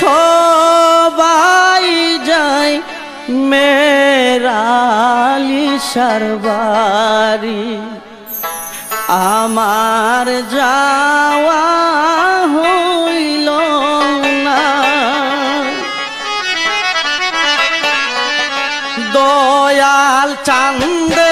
সবাই যাই মেরালি সরবারি। আমার যাওয়া হইল না। দয়াল চান্দে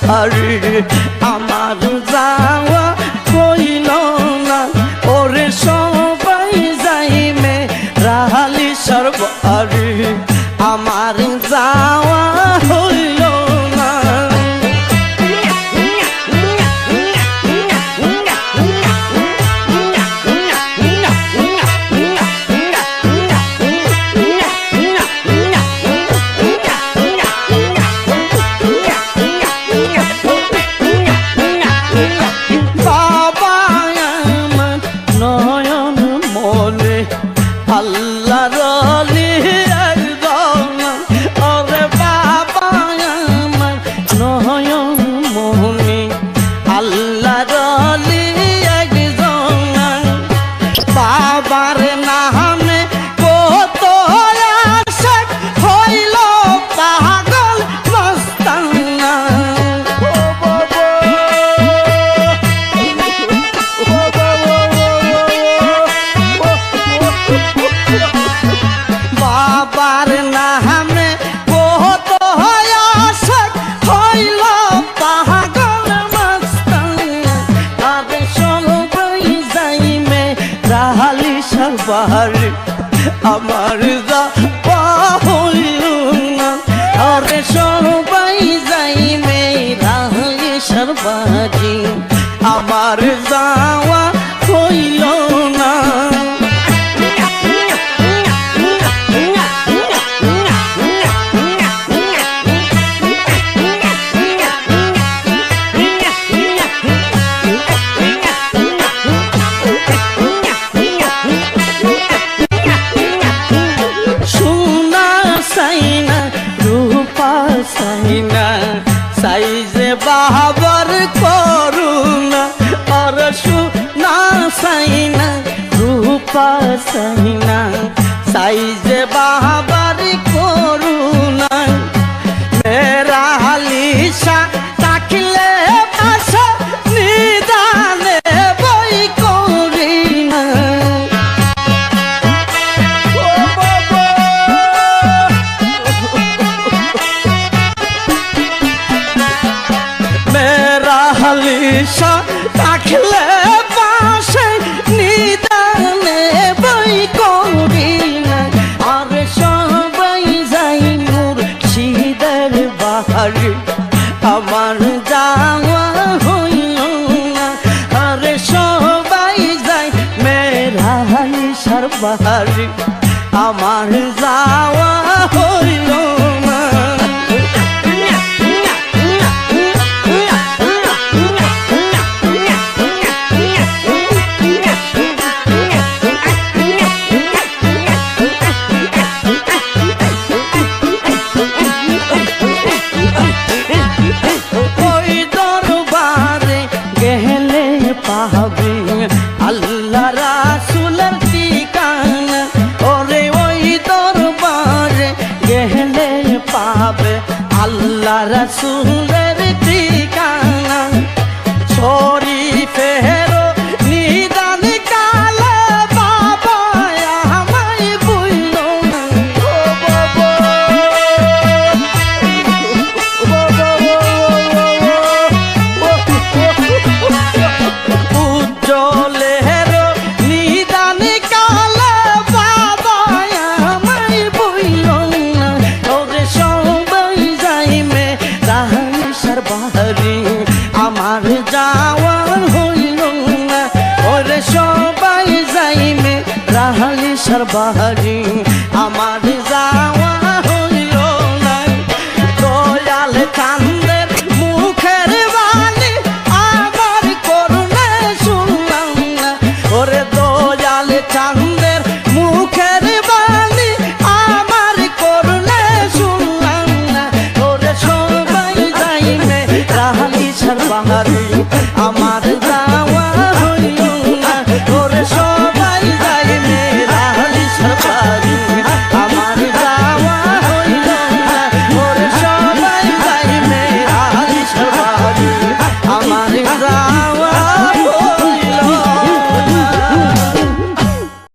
他日 আমার পাস না সাইজে বাহাবারি বাহারি আমার যাওয়া হরি সুন্দর ঠিকানা সর